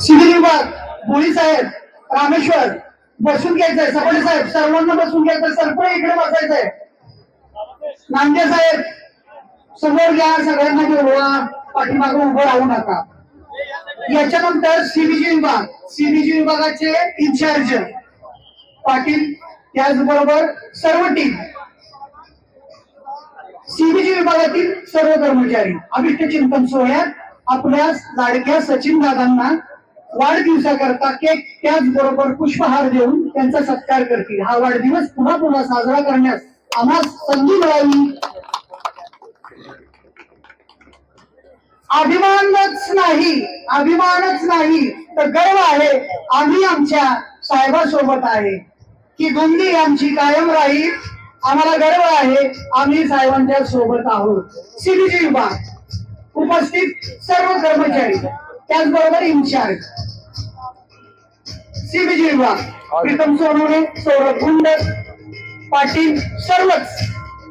Civil विभाग भोळी साहेब रामेश्वर बसून घ्यायचंय सपडे साहेब सर्वांना बसून घ्यायचं सरपळे इकडे बसायचंय. नांदे साहेब समोर घ्या सगळ्यांना बोलवा पाठीमागे उभं राहू नका. याच्यानंतर सीबीजी विभाग सीबीजी विभागाचे इन्चार्ज पाटील त्याचबरोबर सर्व टीम सीबीजी विभागातील सर्व कर्मचारी अभिष्ट चिंतन सोहळ्यात आपल्या लाडक्या सचिन दादांना वाढदिवसाकरता केक त्याचबरोबर पुष्पहार देऊन त्यांचा सत्कार करतील. हा वाढदिवस पुन्हा पुन्हा साजरा करण्यास आम्हा संधी मिळावी अभिमानच नाही अभिमानच नाही तर गर्व आहे. आम्ही आमच्या साहेबासोबत आहे. की गुंडी आमची कायम राहील. आम्हाला गर्व आहे. आम्ही साहेबांच्या सोबत आहोत. सीबीजी विभाग. उपस्थित सर्व कर्मचारी. त्याचबरोबर इन्चार्ज सीबीजी विभाग. प्रीतम सोनवणे सौरभ गुंड पाटील सर्वच.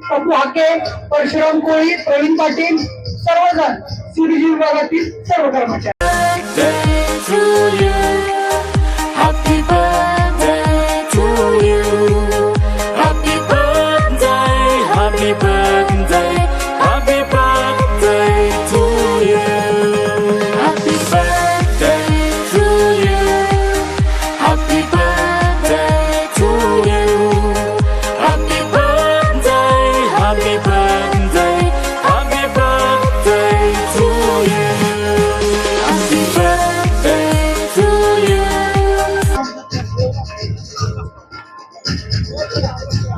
पप्पू हाके परशुराम कोळी प्रवीण पाटील सर्वजण सीबीजी विभागातील सर्व कर्मचारी.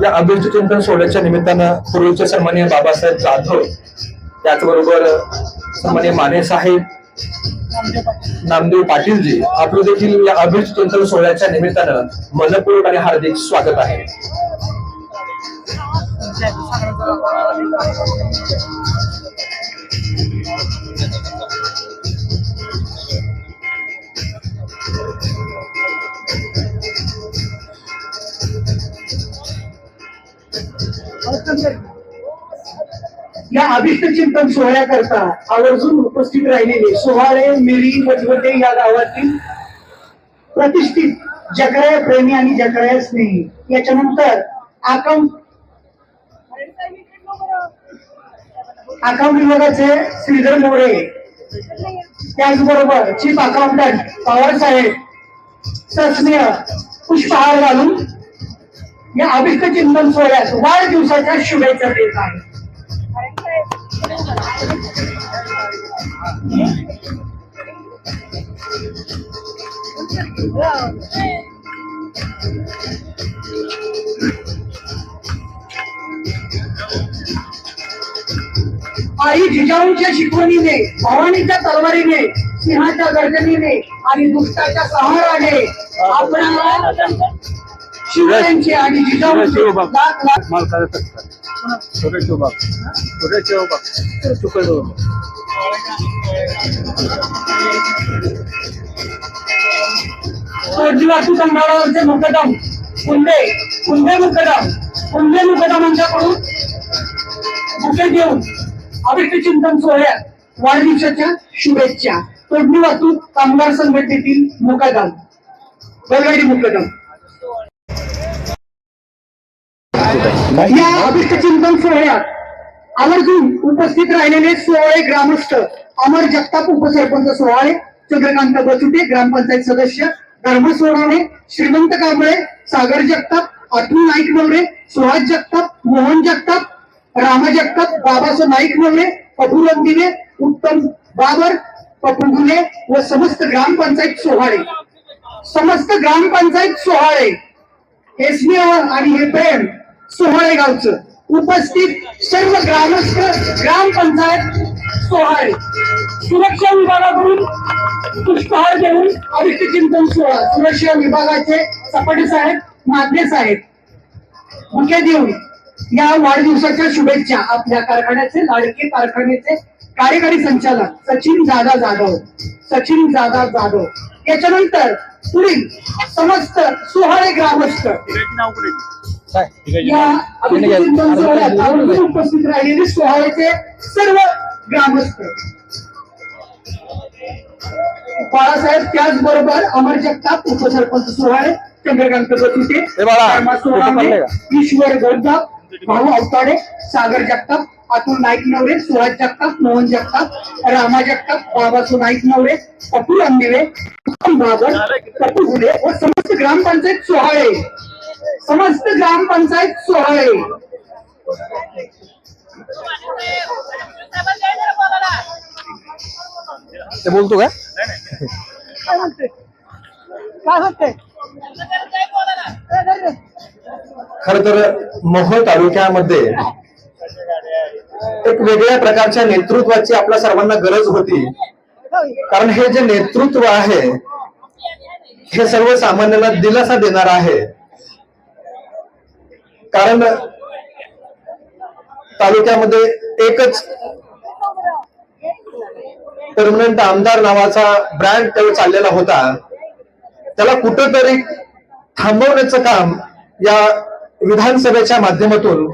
या अभिरुची चिंतन सोहळ्याच्या निमित्तानं पूर्वीचे सन्मान्य बाबासाहेब जाधव त्याचबरोबर सन्मान्य माने साहेब नामदेव पाटीलजी आपलं देखील या अभिरुची चिंतन सोहळ्याच्या निमित्तानं मनपूर्वक आणि हार्दिक स्वागत आहे. या अभिष्ट चिंतन सोहळ्याकरता आवर्जून उपस्थित राहिलेले सोहाळे मिरी वजवटे या गावातील प्रतिष्ठित जकराया प्रेमी आणि जकराया स्नेही याच्यानंतर अकाउंट अकाउंट विभागाचे श्रीधर मोरे त्याचबरोबर चीफ अकाउंटंट पवार साहेब सस्नेह पुष्पहार घालून या अभिक चिंतन सोहळ्यास वाढदिवसाच्या शुभेच्छा देत आहे. आई जिजाऊंच्या शिकवणीने भवानीच्या तलवारीने सिंहाच्या गर्जनीने आणि दुष्टाच्या सहाराने आपणाला शिवरायांचे आणि जिजाऊंचे लाख लाख सोडजीवासू संभाळावरचे मुकदम कुंदे कुंदे मुकदम कुंदे मुकदमांच्याकडून बुके घेऊन अभिष्ट चिंतन सोहळ्यात वाढदिवसाच्या शुभेच्छा. तोडणी वाहतूक कामगार संघटनेतील मुकदम बैलगाडी मुकदम या अभिष्ट चिंतन सोहळ्यात आवर्जून उपस्थित राहिलेले सोहळे ग्रामस्थ अमर जगताप उपसरपंच सोहळे चंद्रकांत बचुटे ग्रामपंचायत सदस्य धर्म सोनवणे श्रीमंत कांबळे सागर जगताप अतुल नाईक नवरे सुहास जगताप मोहन जगताप राम जगताप बाबासाहेब नाईक नवरे पपू रंदिने उत्तम बाबर पप्पू गुले व समस्त ग्रामपंचायत सोहाळे. समस्त ग्रामपंचायत सोहाळे. हे स्नेह आणि हे प्रेम सोहाळे गावचं. उपस्थित सर्व ग्रामस्थ ग्रामपंचायत सोहाळे. सुरक्षा विभागाकडून पुष्पहार देऊन अभिष्ट चिंतन सोहळा सुरक्षा विभागाचे सपाटे साहेब माधे साहेब. मुख्य देऊन या वाढदिवसाच्या शुभेच्छा आपल्या कारखान्याचे लाडके कारखान्याचे कार्यकारी संचालक सचिन दादा जाधव. सचिन दादा जाधव. याच्यानंतर पुढील समस्त सोहळे ग्रामस्थ. या अभिष्ट चिंतन सोहळ्यात आवर्जून उपस्थित राहिलेले सोहाळ्याचे सर्व ग्रामस्थ. बाळासाहेब त्याचबरोबर अमर जगताप उपसरपंच सोहळे चंद्रकांत काढलाय का? ईश्वर गोरदाप भाऊ अवताडे सागर जगताप अतुल नाईक नवरे सुहास जगताप मोहन जगताप रामा जगताप बाबासो नाईक नवरे पप्पू उत्तम बाबर पप्पू गुले व समस्त ग्रामपंचायत सोहळे. समस्त ग्रामपंचायत सोहळे. ते बोलतो का? काय म्हणते? काय म्हणते? खर तर मोहोळ तालुक्यामध्ये एक वेगळ्या प्रकारच्या नेतृत्वाची आपल्या सर्वांना गरज होती. कारण हे जे नेतृत्व आहे हे सर्वसामान्यांना दिलासा देणार आहे. कारण तालुक्यामध्ये एकच परमनंट आमदार नावाचा ब्रँड त्यावेळी चाललेला होता. त्याला कुठंतरी थांबवण्याचं काम या विधानसभेच्या माध्यमातून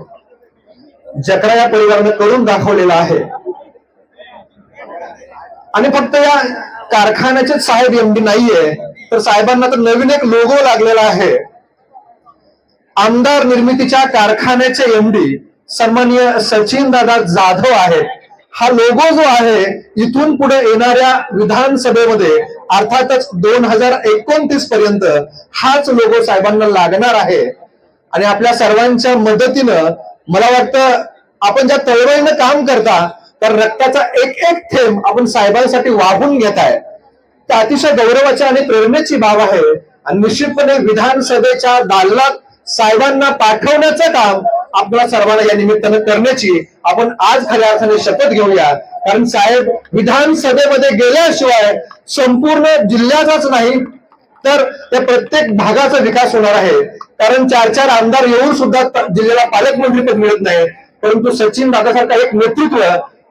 जकरा या परिवारानं करून दाखवलेलं आहे. आणि फक्त या कारखान्याचेच साहेब एमडी नाहीये तर साहेबांना तर नवीन एक लोगो लागलेला आहे. आमदार निर्मितीच्या कारखान्याचे एमडी सन्माननीय सचिन दादा जाधव आहेत. हा लोगो जो आहे इथून पुढे येणाऱ्या विधानसभेमध्ये अर्थातच दोन हजार एकोणतीस पर्यंत हाच लोगो साहेबांना लागणार आहे. आणि आपल्या सर्वांच्या मदतीनं मला वाटतं आपण ज्या तळवळीनं काम करता तर रक्ताचा एक एक थेंब आपण साहेबांसाठी वाहून घेत आहे. त्या अतिशय गौरवाची आणि प्रेरणेची बाब आहे. आणि निश्चितपणे विधानसभेच्या दालनात साहेबांना पाठवण्याचं काम आपल्या सर्वांना या निमित्तानं करण्याची आपण आज खऱ्या अर्थाने शपथ घेऊया. कारण साहेब विधानसभेमध्ये गेल्याशिवाय संपूर्ण जिल्ह्याचाच नाही तर त्या प्रत्येक भागाचा विकास होणार आहे. कारण चार चार आमदार येऊन सुद्धा जिल्ह्याला पालकमंत्री पद मिळत नाही. परंतु सचिन दादासारखा एक नेतृत्व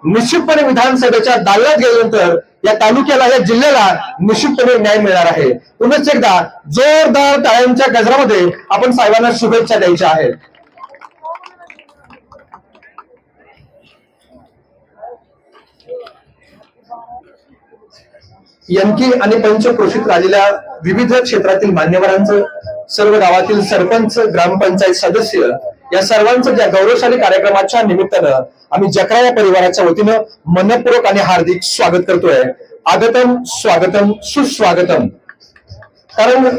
निश्चितपणे विधानसभेच्या दालनात गेल्यानंतर या तालुक्याला या जिल्ह्याला निश्चितपणे न्याय मिळणार आहे. पुन्हा एकदा जोरदार टाळ्यांच्या गजरामध्ये आपण साहेबांना शुभेच्छा द्यायच्या आहेत. यमकी आणि पंचक्रोशीत राहिलेल्या विविध क्षेत्रातील मान्यवरांचं सर्व गावातील सरपंच ग्रामपंचायत सदस्य या सर्वांचं ज्या गौरवशाली कार्यक्रमाच्या निमित्तानं आम्ही जकरा या परिवाराच्या वतीनं मनपूर्वक आणि हार्दिक स्वागत करतोय. आगतम स्वागतम सुस्वागतम. कारण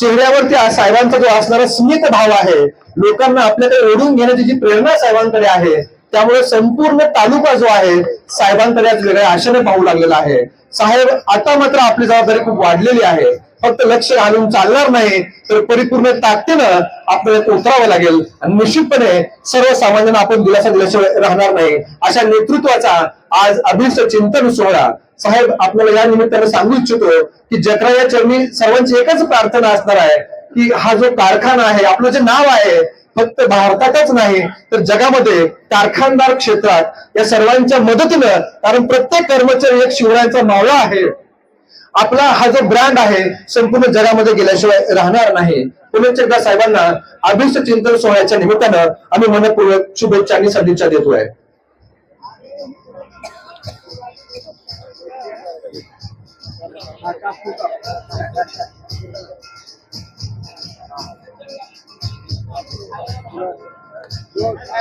चेहऱ्यावरती साहेबांचा जो असणारा स्मित भाव आहे लोकांना आपल्याकडे ओढून घेण्याची जी प्रेरणा साहेबांकडे आहे त्यामुळे संपूर्ण तालुका जो आहे साहेबांकडे आज वेगळ्या आशेने पाहू लागलेला आहे. साहेब आता मात्र आपली जबाबदारी खूप वाढलेली आहे. फक्त लक्ष घालून चालणार नाही तर परिपूर्ण ताकदीनं आपल्याला उतरावं लागेल. आणि निश्चितपणे सर्वसामान्यांना आपण दिलासा दिल्याशिवाय राहणार नाही. अशा नेतृत्वाचा आज अभिष्ट चिंतन सोहळा. साहेब आपल्याला या निमित्तानं सांगू इच्छितो की जत्रा या चरणी सर्वांची एकच प्रार्थना असणार आहे की हा जो कारखाना आहे आपलं जे नाव आहे फक्त भारतातच नाही तर जगामध्ये कारखानदार क्षेत्रात या सर्वांच्या मदतीनं कारण प्रत्येक कर्मचारी एक शिवरायांचा मावळा आहे. आपला हा जो ब्रँड आहे संपूर्ण जगामध्ये गेल्याशिवाय राहणार नाही. पुनश्च एकदा साहेबांना अभिष्ट चिंतन सोहळ्याच्या निमित्तानं आम्ही मनपूर्वक शुभेच्छा आणि सदिच्छा देतोय.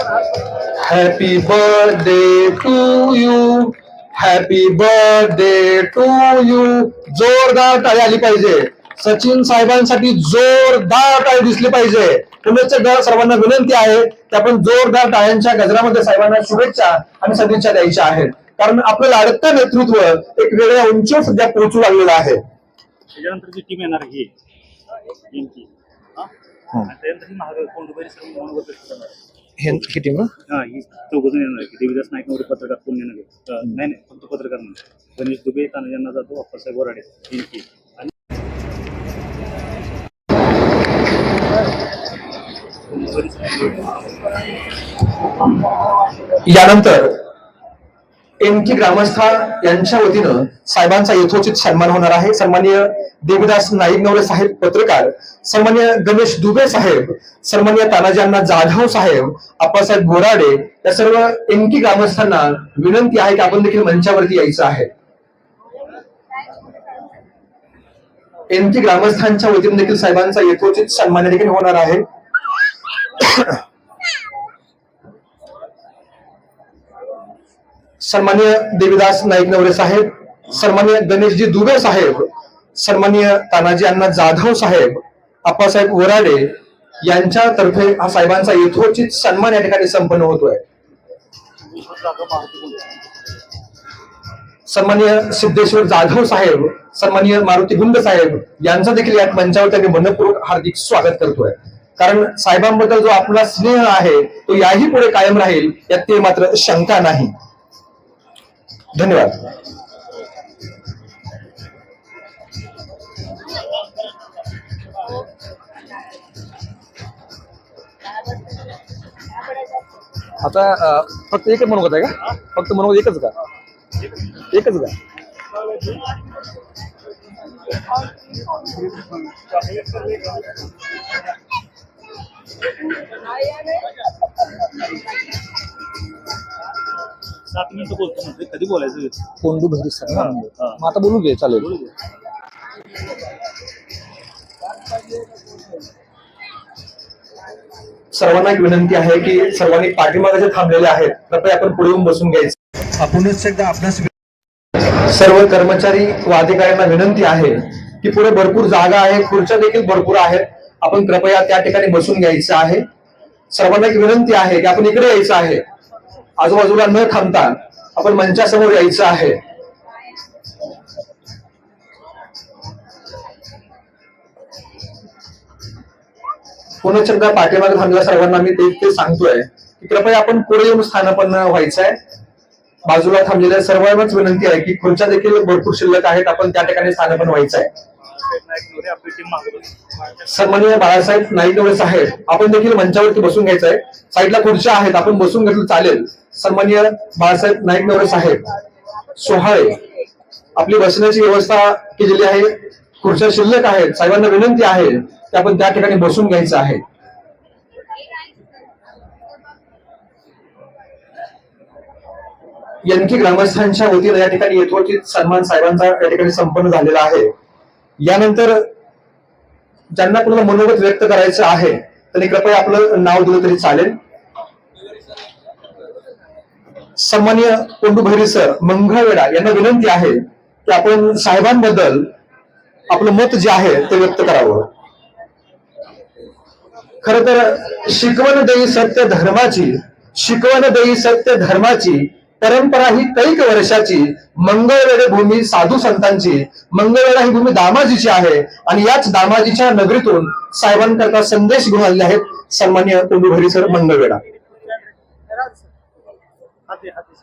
Happy birthday to you happy birthday to you जोरदार टाळी आली पाहिजे. सचिन साहेबांसाठी जोरदार टाळी दिसली पाहिजे. पुनश्च सर्वांना विनंती आहे की आपण जोरदार टाळ्यांच्या गजरामध्ये साहेबांना शुभेच्छा आणि सदिच्छा द्यायच्या आहेत. कारण आपलं लाडकं नेतृत्व एक वेगळ्या उंचीवर सध्या पोहोचू लागलेलं आहे. त्याच्यानंतर जी टीम येणार ही. ही म्हणून. ही टीम हा ही चौघजण येणार आहे. देवीदास नाईक नवरे पत्रकार कोण येणार आहे अं, नाही नाही फक्त पत्रकार नाही गणेश दुबे तानाजी जातो अप्पासाहेब बोराडे टीमची आणि यानंतर टेमकी ग्रामस्था यांच्या वतीनं साहेबांचा यथोचित सन्मान होणार आहे. सन्मान्य देवदास नाईक नवरे साहेब पत्रकार सन्मान्य गणेश दुबे साहेब सन्मान्य तानाजींना जाधव साहेब अप्पासाहेब बोराडे या सर्व एमकी ग्रामस्थांना विनंती आहे की आपण देखील मंचावरती यायचं आहे. एमकी ग्रामस्थांच्या वतीनं देखील साहेबांचा यथोचित सन्मान देखील होणार आहे. सन्मान्य देवीदास नाईक नवरे साहेब सन्मान्य गणेशजी दुबे साहेब सन्मान्य तानाजी अण्णा जाधव साहेब आप्पासाहेब वराडे यांच्यातर्फे हा साहेबांचा यथोचित सन्मान या ठिकाणी संपन्न होतोय. सन्मान्य सिद्धेश्वर जाधव साहेब सन्मान्य मारुती गुंड साहेब यांचं देखील या मंचावर त्यांनी मनपूर्वक हार्दिक स्वागत करतोय. कारण साहेबांबद्दल जो आपला स्नेह आहे तो याही पुढे कायम राहील यात ते मात्र शंका नाही. धन्यवाद. आता फक्त एकच मनोगत आहे का? फक्त मनोगत एकच का? एकच का? सात मिनिटं बोलतो म्हणजे कधी बोलायचं कोंडू भैरी सर. हा. मग आता बोलू घे चालेल. सर्वांना एक विनंती आहे की सर्वांनी पाठीमागे जे थांबलेले आहेत कृपया आपण पुढे येऊन बसून घ्यायचं. आपणच एकदा आपणास सर्व कर्मचारी व अधिकाऱ्यांना विनंती आहे की पुढे भरपूर जागा आहे खुर्च्या देखील भरपूर आहेत. आपण कृपया त्या ठिकाणी बसून घ्यायचं आहे. सर्वांना एक विनंती आहे की आपण इकडे यायचं आहे. आजूबाजूला न थांबता आपण मंचासमोर यायचं आहे. पुन्हा पाठीमागे थांबलेल्या सर्वांना मी ते ते सांगतोय की कृपया आपण पुढे येऊन स्थानापन्न व्हायचं आहे बाजूला थांबलेल्या सर्वांनाच विनंती आहे की खुर्च्या देखील भरपूर शिल्लक आहेत आपण त्या ठिकाणी स्थानापन्न व्हायचं आहे सन्मान्य बाळासाहेब नाईक साहेब आपण देखील मंचावरती बसून घ्यायचं आहे साईडला खुर्च्या आहेत आपण बसून घेतलं चालेल. सन्मान्य बाळासाहेब नाईकनवरे साहेब सोहाळे आपली बसण्याची व्यवस्था केलेली आहे. खुर्च्या शिल्लक आहेत. साहेबांना विनंती आहे की आपण त्या ठिकाणी बसून घ्यायचं आहे. यांकी ग्रामस्थांच्या वतीने या ठिकाणी यथोचित सन्मान साहेबांचा या ठिकाणी संपन्न झालेला आहे. यानंतर ज्यांना कुणाला मनोगत व्यक्त करायचं आहे त्यांनी कृपया आपलं नाव दिलं तरी चालेल. सन्मान्य कोंडू भैरी सर मंगळवेडा यांना विनंती आहे की आपण साहेबांबद्दल आपलं मत जे आहे ते व्यक्त करावं. खर तर शिकवण देई सत्य धर्माची शिकवण देई सत्य धर्माची परंपरा ही कैक वर्षाची मंगळवेढे भूमी साधू संतांची मंगळवेढा ही भूमी दामाजीची आहे आणि याच दामाजीच्या नगरीतून साहेबांकरता संदेश घेऊन आलेले आहेत सन्मान्य कोंडू भैरी सर मंगळवेढा हाती हाती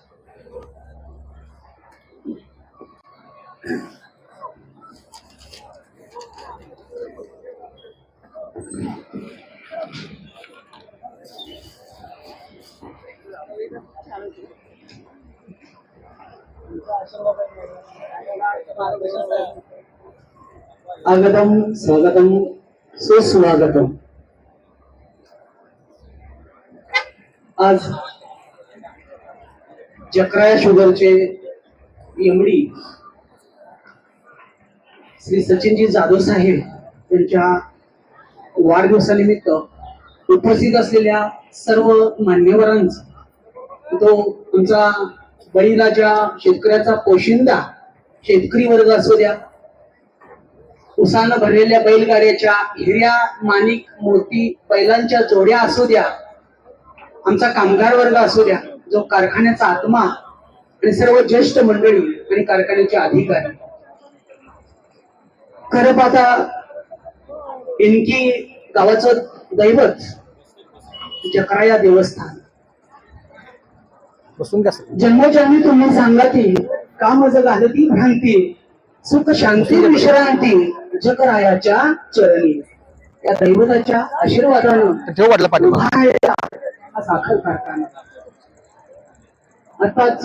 आगतम स्वागतम सुस्वागतम। आज जकराया शुगरचे एमडी श्री सचिनजी जाधव साहेब यांच्या वाढदिवसानिमित्त उपस्थित असलेल्या सर्व मान्यवरांच तो तुमचा बळीराजा शेतकऱ्याचा पोशिंदा शेतकरी वर्ग असू द्या उसानं भरलेल्या बैलगाड्याच्या हिऱ्या माणिक मोती बैलांच्या जोड्या असू द्या आमचा कामगार वर्ग असू द्या जो कारखान्याचा आत्मा आणि सर्व ज्येष्ठ मंडळी आणि कारखान्याचे अधिकारी. खरं पाहता इनकी गावाचं दैवत जकराया देवस्थान. बसून. जन्मोजन्मी तुम्ही सांगा ती का मज घालती भ्रांती सुख शांती विश्रांती जकरायाच्या चरणी. या दैवताच्या आशीर्वादानं हा साखर कारखाना. आताच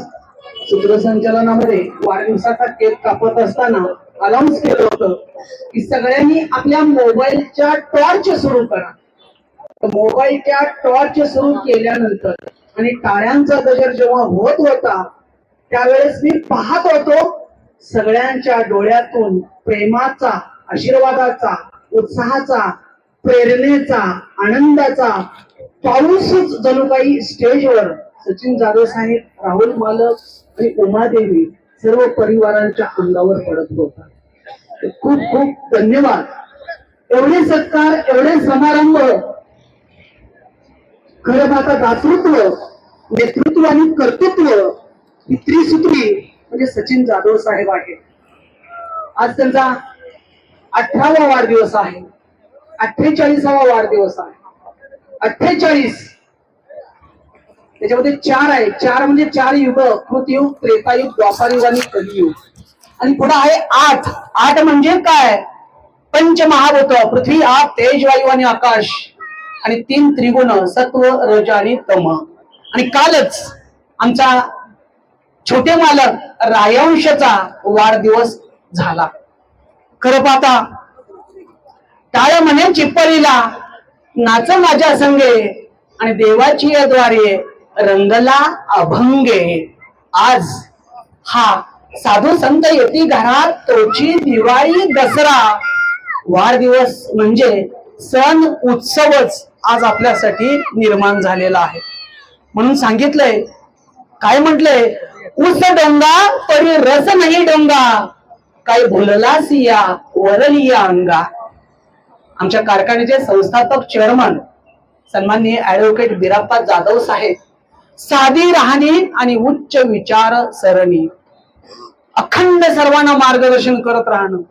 सूत्रसंचालनामध्ये वाढदिवसाचा केक कापत असताना अनाऊन्स केलं होतं की सगळ्यांनी आपल्या मोबाईलच्या टॉर्च सुरू करा. मोबाईलच्या टॉर्च सुरू केल्यानंतर आणि टाळ्यांचा गजर जेव्हा होत होता त्यावेळेस मी पाहत होतो सगळ्यांच्या डोळ्यातून प्रेमाचा आशीर्वादाचा उत्साहाचा प्रेरणेचा आनंदाचा पाऊसच जणू काही स्टेजवर सचिन जाधव साहेब राहुल मालक आणि उमादेवी सर्व परिवारांच्या अंगावर पडत होता. खूप खूप धन्यवाद. एवढे सत्कार एवढे समारंभ खरं आता दातृत्व नेतृत्व आणि कर्तृत्व ही त्रिसूत्री म्हणजे सचिन जाधव साहेब आहे आज त्यांचा अठरावा वाढदिवस आहे. अठ्ठेचाळीसावा वाढदिवस आहे. अठ्ठेचाळीस त्याच्यामध्ये चार आहे चार म्हणजे चार युग कृतयुग त्रेतायुग द्वापारयुग आणि कलियुग. आणि पुढे आहे आठ. आठ म्हणजे काय? पंचमहाभूत पृथ्वी आप तेज वायू आणि आकाश. आणि तीन त्रिगुण सत्व रज आणि तम. आणि कालच आमचा छोटे मालक रायवंशचा वाढदिवस झाला. खरं पाहता टाळ म्हणे चिप्परीला नाच माझ्या संगे आणि देवाची या द्वारे रंगला अभंगे. आज हा साधू संत येती घरात तोची दिवाळी दसरा. वाढदिवस म्हणजे सण उत्सवच आज आपल्यासाठी निर्माण झालेला आहे. म्हणून सांगितलंय काय म्हटलंय? उस डोंगा परी रस नाही डोंगा. काय भुलला सिया वरलिया अंगा. आमच्या कारखान्याचे संस्थापक चेअरमन सन्माननीय ऍडव्होकेट बिराप्पा जाधव साहेब साधी राहणी आणि उच्च विचार सरणी. अखंड सर्वांना मार्गदर्शन करत राहणं.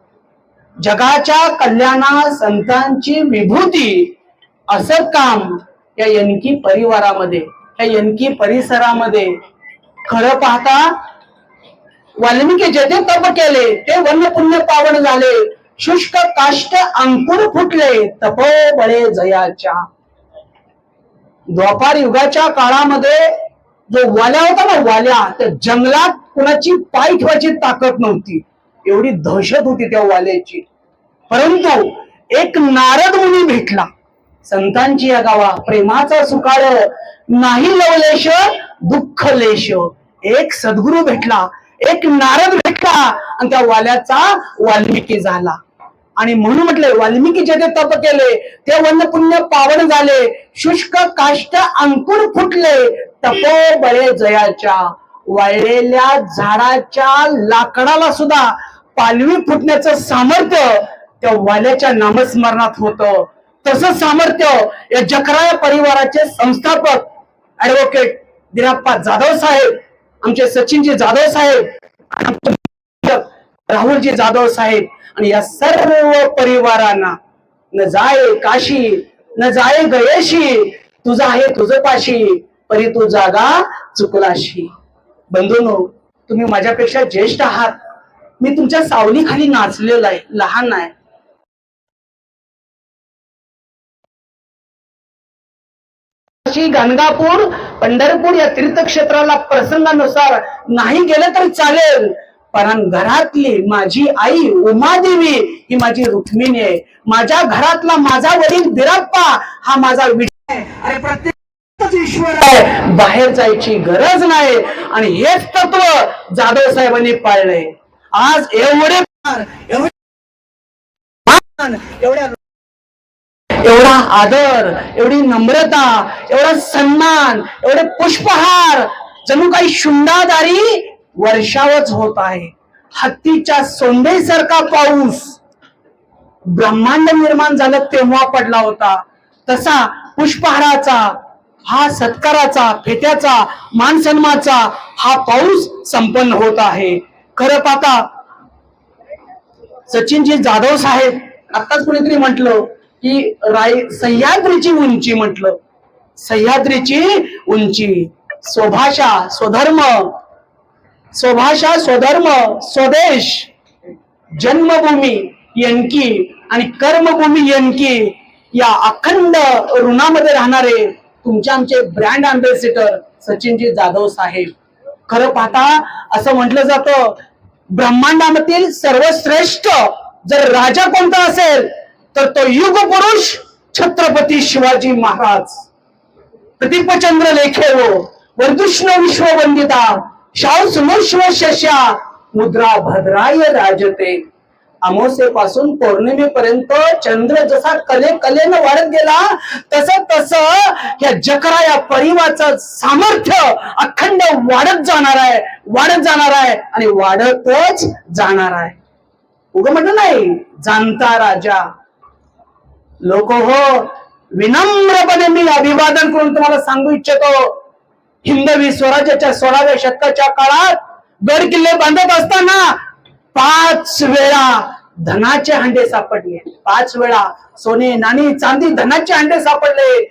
जगाच्या कल्याणा संतांची विभूती असं काम या यनकी परिवारामध्ये या यनकी परिसरामध्ये खरं पाहता वाल्मिकी जेथे तप केले ते वन्य पुण्य पावन झाले. शुष्क काष्ट अंकुर फुटले तपो बळे जयाच्या. द्वापार युगाच्या काळामध्ये जो वाल्या होता ना वाल्या त्या जंगलात कुणाची पाय ठेवायची ताकद नव्हती. एवढी दहशत होती त्या वाल्याची. परंतु एक नारद मुनी भेटला. संतांची या गावा प्रेमाचा सुकाळ नाही लवलेश दुःख लेश एक सद्गुरू भेटला एक नारद भेटला आणि त्या वाल्याचा वाल्मिकी झाला. आणि म्हणून म्हटले वाल्मिकी जे तप केले ते वन्न पुण्य पावन झाले. शुष्क काष्ट अंकुर फुटले. तपो बळे जयाच्या वाळलेल्या झाडाच्या लाकडाला सुद्धा पालवी फुटण्याचं सामर्थ्य त्या वाल्याच्या नामस्मरणात होतं. तसं सामर्थ्य या जकराया परिवाराचे संस्थापक ऍडव्होकेट दिनाप्पा जाधव साहेब आमचे सचिनजी जाधव साहेब आमचे राहुलजी जाधव साहेब आणि या सर्व परिवारांना न जाय काशी न जाय गयेशी तुझा आहे तुझं पाशी परी तू जागा चुकलाशी. बंधूनो तुम्ही माझ्यापेक्षा ज्येष्ठ आहात. मी तुमच्या सावलीखाली नाचलेलो आहे लहान आहे. गाणगापूर गणगापूर पंढरपूर या तीर्थक्षेत्राला प्रसंगानुसार नाही गेलं तरी चालेल. कारण घरातली माझी आई उमादेवी ही माझी रुक्मिणी आहे. माझ्या घरातला माझा वडील बिराप्पा हा माझा विठ्ठल आहे. अरे प्रत्येक ईश्वर आहे. बाहेर जायची गरज नाही. आणि हेच तत्व जाधव साहेबांनी पाळलंय. आज एवढे एवढे एवढ्या एवढा आदर एवढी नम्रता एवढा सन्मान एवढे पुष्पहार जणू काही शुंडादारी वर्षावच होत आहे. हत्तीच्या सोंडेसारखा पाऊस ब्रह्मांड निर्माण झालं तेव्हा पडला होता. तसा पुष्पहाराचा हा सत्काराचा फेट्याचा मानसन्माचा हा पाऊस संपन्न होत आहे. खरं पाहता सचिनजी जाधव साहेब आताच कुणीतरी म्हटलं की राय सह्याद्रीची उंची म्हटलं. सह्याद्रीची उंची. स्वभाषा स्वधर्म स्वभाषा स्वधर्म स्वदेश जन्मभूमी यनकी आणि कर्मभूमी यनकी या अखंड ऋणामध्ये राहणारे तुमचे आमचे ब्रँड अँबॅसिडर सचिनजी जाधव साहेब. खरं पाहता असं म्हटलं जातं ब्रह्मांडामधील सर्वश्रेष्ठ जर राजा कोणता असेल तर तो युग पुरुष छत्रपती शिवाजी महाराज. प्रदीपचंद्र लेखे वो वर्दुष्ण विश्ववंदिता शशा मुद्रा भद्राय राजते. अमोसेपासून पौर्णिमेपर्यंत चंद्र जसा कले कलेनं वाढत गेला तसं तसं या जकरा या परिवाचं सामर्थ्य अखंड वाढत जाणार आहे वाढत जाणार आहे आणि वाढतच जाणार आहे. उग म्हटलं नाही जाणता राजा. लोक हो विनम्रपणे मी अभिवादन करून तुम्हाला सांगू इच्छितो. हिंदवी स्वराज्याच्या सोळाव्या शतकाच्या काळात गड किल्ले बांधत असताना पाच वेळा धनाचे हांडे सापडले. पाच वेळा सोने नाणी चांदी धनाचे हांडे सापडले.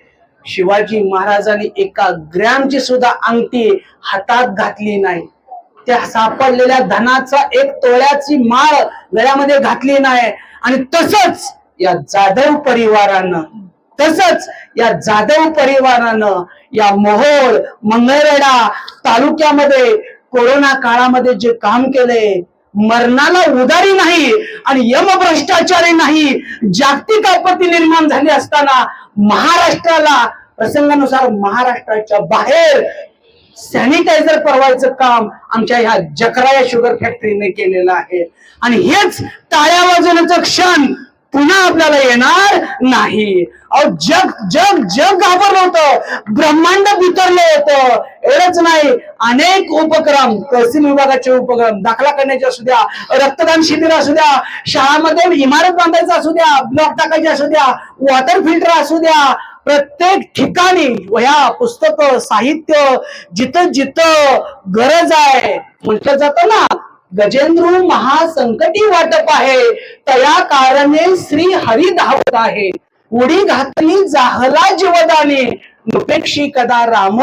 शिवाजी महाराजांनी एका ग्रॅमची सुद्धा अंगठी हातात घातली नाही. त्या सापडलेल्या धनाचा एक तोळ्याची माळ गळ्यामध्ये घातली नाही. आणि तसंच या जाधव परिवारानं तसंच या जाधव परिवारानं या मोहोळ मंगळवेढा तालुक्यामध्ये कोरोना काळामध्ये जे काम केले मरणाला उदारी नाही आणि यम भ्रष्टाचारी नाही जागतिक आपत्ती निर्माण झाली असताना महाराष्ट्राला प्रसंगानुसार महाराष्ट्राच्या बाहेर सॅनिटायझर परवायचं काम आमच्या ह्या जकरा या शुगर फॅक्टरीने केलेलं आहे. आणि हेच टाळ्या वाजवण्याचं क्षण पुन्हा आपल्याला येणार नाही. अहो जग जग जग घाबरलं होतं. ब्रह्मांड बितरलं होतं. एवढंच नाही. अनेक उपक्रम तहसील विभागाचे उपक्रम दाखला करण्याचे असू द्या रक्तदान शिबिर असू द्या शाळामध्ये इमारत बांधायचं असू द्या ब्लॉक टाकायचे असू द्या वॉटर फिल्टर असू द्या. प्रत्येक ठिकाणी वह्या पुस्तक साहित्य जिथं जिथं गरज आहे म्हटलं जातं ना. गजेंद्र महासंकटी वाटप आहे. तया कारणे श्री हरी धावत आहे. उडी घातली जाहला जीवदाने. उपेक्षी कदा राम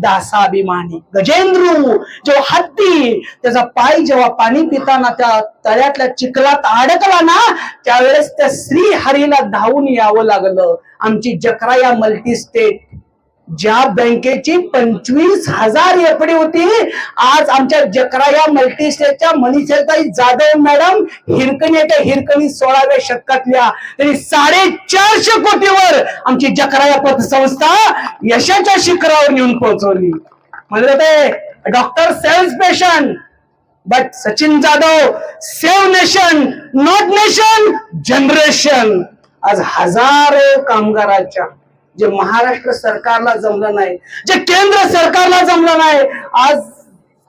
दासाभिमानी. गजेंद्रू जो हत्ती त्याचा पाय जेव्हा पाणी पिताना त्या तळ्यातल्या चिखलात अडकला ना त्यावेळेस त्या श्री हरीला धावून यावं लागलं. आमची जकरा या मल्टी स्टेट ज्या बँकेची पंचवीस हजार एफडी होती आज आमच्या जकरा या मल्टीस्टेटच्या मनीषाताई जाधव मॅडम हिरकणी येते हिरकणी सोळाव्या शतकातल्या. तरी साडेचारशे कोटीवर आमची जकरा या पतसंस्था यशाच्या शिखरावर नेऊन पोहोचवली. म्हणलं ते doctor cells patient but Sachin Jadhav save nation not nation generation. आज हजारो कामगाराच्या जे महाराष्ट्र सरकारला जमलं नाही जे केंद्र सरकारला जमलं नाही आज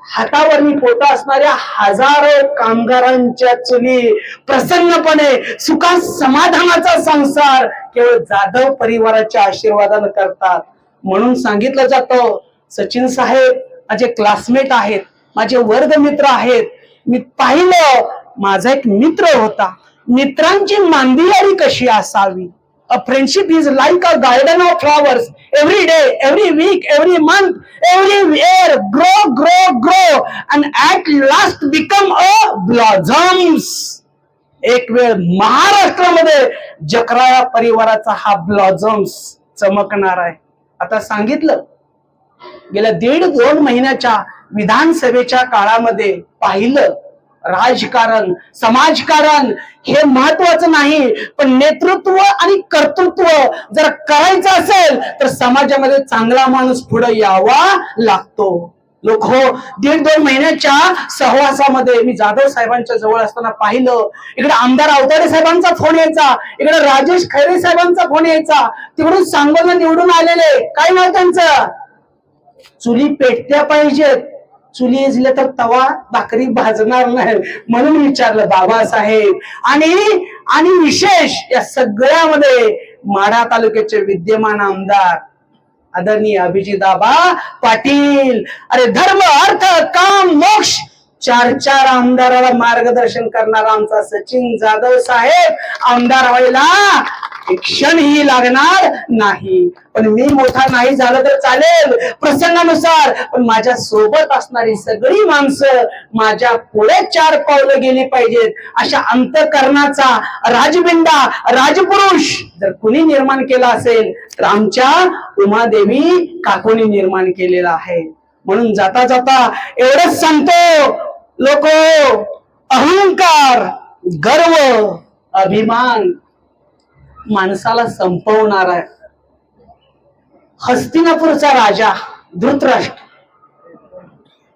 हातावर मी पोटा असणाऱ्या हजारो कामगारांच्या चुली प्रसन्नपणे सुखा समाधानाचा संसार केवळ जाधव परिवाराच्या आशीर्वादानं करतात. म्हणून सांगितलं जातं सचिन साहेब माझे क्लासमेट आहेत माझे वर्गमित्र आहेत. मी पाहिलं माझा एक मित्र होता. मित्रांची मांदियारी कशी असावी? A friendship is like a garden of flowers every day every week every month every year grow grow grow and at last become a blossoms एक वेळ महाराष्ट्रामध्ये जकराया परिवाराचा हा ब्लॉझम्स चमकणार आहे. आता सांगितलं गेल्या दीड दोन महिन्याच्या विधानसभेच्या काळामध्ये पाहिलं राजकारण समाजकारण हे महत्वाचं नाही पण नेतृत्व आणि कर्तृत्व जर करायचं असेल तर समाजामध्ये चांगला माणूस पुढे यावा लागतो. लोक हो दीड दोन महिन्याच्या सहवासामध्ये मी जाधव साहेबांच्या जवळ असताना पाहिलं. इकडे आमदार अवतारे साहेबांचा फोन यायचा इकडे राजेश खैरे साहेबांचा फोन यायचा. तिकडून सांगोला निवडून आलेले काय नाव त्यांचं? चुली पेटत्या पाहिजेत. चुली इजले तर तवा भाकरी भाजणार नाही. म्हणून विचारलं बाबासाहेब. आणि आणि विशेष या सगळ्यामध्ये माढा तालुक्याचे विद्यमान आमदार आदरणीय अभिजिताबा पाटील. अरे धर्म अर्थ काम मोक्ष चार चार आमदाराला मार्गदर्शन करणारा आमचा सचिन जाधव साहेब आमदार व्हायला एक क्षणही लागणार नाही. पण मी मोठा नाही झालं तर चालेल. प्रसंगानुसार पण माझ्या सोबत असणारी सगळी माणसं माझ्या पुढे चार पावलं गेली पाहिजेत. अशा अंतकरणाचा राजबिंडा राजपुरुष जर कुणी निर्माण केला असेल तर आमच्या उमादेवी काकोनी निर्माण केलेला आहे. म्हणून जाता जाता एवढंच सांगतो लोक अहंकार गर्व अभिमान. माणसाला संपवणार आहे. हस्तिनापूरचा राजा धृतराष्ट्र.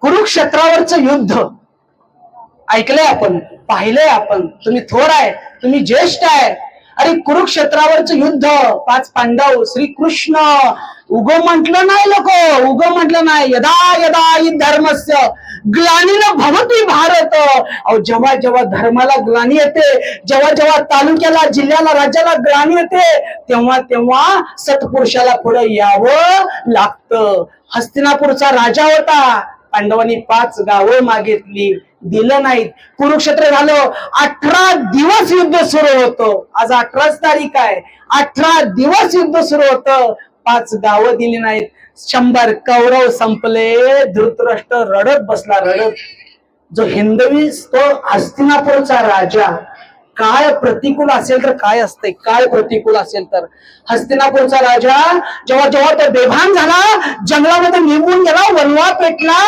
कुरुक्षेत्रावरचं युद्ध. ऐकलंय आपण पाहिलंय आपण. तुम्ही थोर आहे तुम्ही ज्येष्ठ आहे. अरे कुरुक्षेत्रावरचं युद्ध. पाच पांडव श्रीकृष्ण. उगो म्हटलं नाही लोक उगो म्हटलं नाही. यदा यदा धर्मस्य. ग्लानीन भवती भारत. अहो जेव्हा जेव्हा धर्माला ग्लानी येते जेव्हा जेव्हा तालुक्याला जिल्ह्याला राज्याला ग्लानी येते तेव्हा तेव्हा सत्पुरुषाला पुढे यावं लागतं. हस्तिनापूरचा राजा होता. पांडवांनी पाच गावं मागितली. दिलं नाहीत. कुरुक्षेत्र झालं. अठरा दिवस युद्ध सुरू होतं. आज अठराच तारीख आहे. अठरा दिवस युद्ध सुरू होतं. पाच गावं दिली नाहीत. शंभर कौरव संपले धृतराष्ट्र रडत बसला रडत. जो हिंदवी तो हस्तिनापूरचा राजा. काय प्रतिकूल असेल तर काय असते काय प्रतिकूल असेल तर? हस्तिनापूरचा राजा जेव्हा जेव्हा तो बेभान झाला जंगलामध्ये निघून गेला वनवा पेटला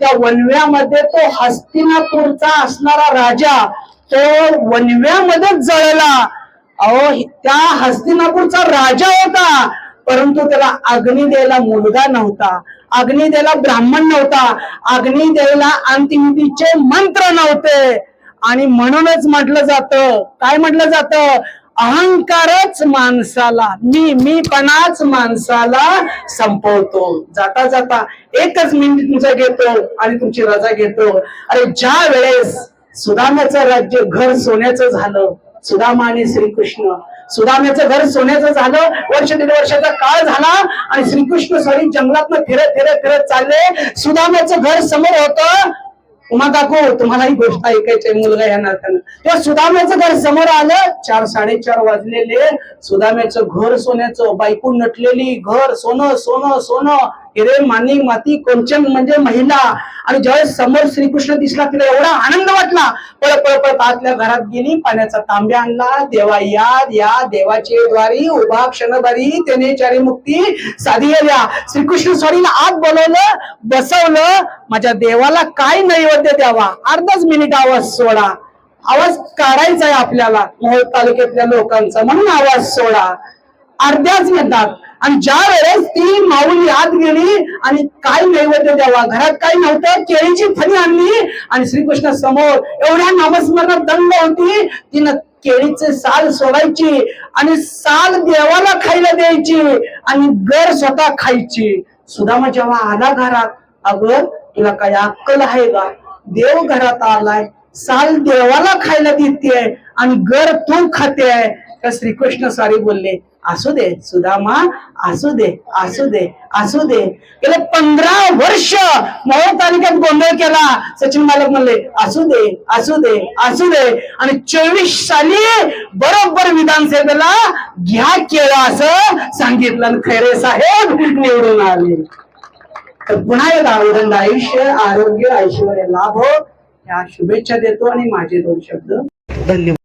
त्या वनव्यामध्ये तो हस्तिनापूरचा असणारा राजा तो वनव्यामध्ये जळला. अहो त्या हस्तिनापूरचा राजा होता. परंतु त्याला अग्नी द्यायला मुलगा नव्हता. अग्नी द्यायला ब्राह्मण नव्हता. अग्नी द्यायला अंतिमतीचे मंत्र नव्हते. आणि म्हणूनच म्हटलं जातं काय म्हटलं जातं? अहंकारच माणसाला मी मीपणाच माणसाला संपवतो. जाता जाता एकच मिनिट तुमचा घेतो आणि तुमची रजा घेतो. अरे ज्या वेळेस सुदामाचं राज्य घर सोन्याचं झालं सुदामा आणि श्रीकृष्ण सुदाम्याचं घर सोन्याचं झालं वर्ष दीड वर्षाचा काळ झाला आणि श्रीकृष्ण स्वामी जंगलात फिरत फिरत फिरत चालले. सुदाम्याचं घर समोर होतं. उमा काकू तुम्हाला ही गोष्ट ऐकायची मुलगा या नात्यानं तेव्हा सुदाम्याचं घर समोर आलं. चार साडेचार वाजलेले. सुदाम्याचं घर सोन्याचं बायको नटलेली घर सोनं सोनं सोनं. हिरे माने माती कोंचन म्हणजे महिला. आणि ज्यावेळेस समोर श्रीकृष्ण दिसला तिला एवढा आनंद वाटला. पळ पळ पळ आतल्या घरात गेली पाण्याचा तांब्या आणला. देवा याद या देवाचे द्वारी उभा क्षणभरी त्याने चारी मुक्ती साधी द्या श्रीकृष्ण स्वारीला आत बोलवलं बसवलं. माझ्या देवाला काय नैवेद्य द्यावा? अर्धाच मिनिट आवाज सोडा. आवाज काढायचा आहे आपल्याला मोहोळ तालुक्यातल्या लोकांचा. म्हणून आवाज सोडा. अर्ध्याच मिनिटात आणि ज्या वेळेस ती माऊली आत गेली आणि काय नैवेद्य द्यावा घरात काय नव्हतं केळीची फणी आणली आणि श्रीकृष्ण समोर एवढ्या नामस्मरणात दंड होती. तिनं केळीचे साल सोडायची आणि साल देवाला खायला द्यायची आणि गर स्वतः खायची. सुदामा जेव्हा आला घरात अगं तुला काय अक्कल आहे का? देव घरात आलाय साल देवाला खायला देते आणि गर तू खाते तर श्रीकृष्ण सारी बोलले असू दे सुदामा असू दे असू दे असू दे. गेले पंधरा वर्ष मोहोळ तालुक्यात गोंधळ केला. सचिन मालक म्हणले असू दे असू दे असू दे. आणि चोवीस साली बरोबर विधानसभेला घ्या केला असं सांगितलं आणि खैरे साहेब निवडून आले. तर पुन्हा एक उदंड आयुष्य आरोग्य ऐश्वर लाभ हो. या शुभेच्छा देतो आणि माझे दोन शब्द. धन्यवाद.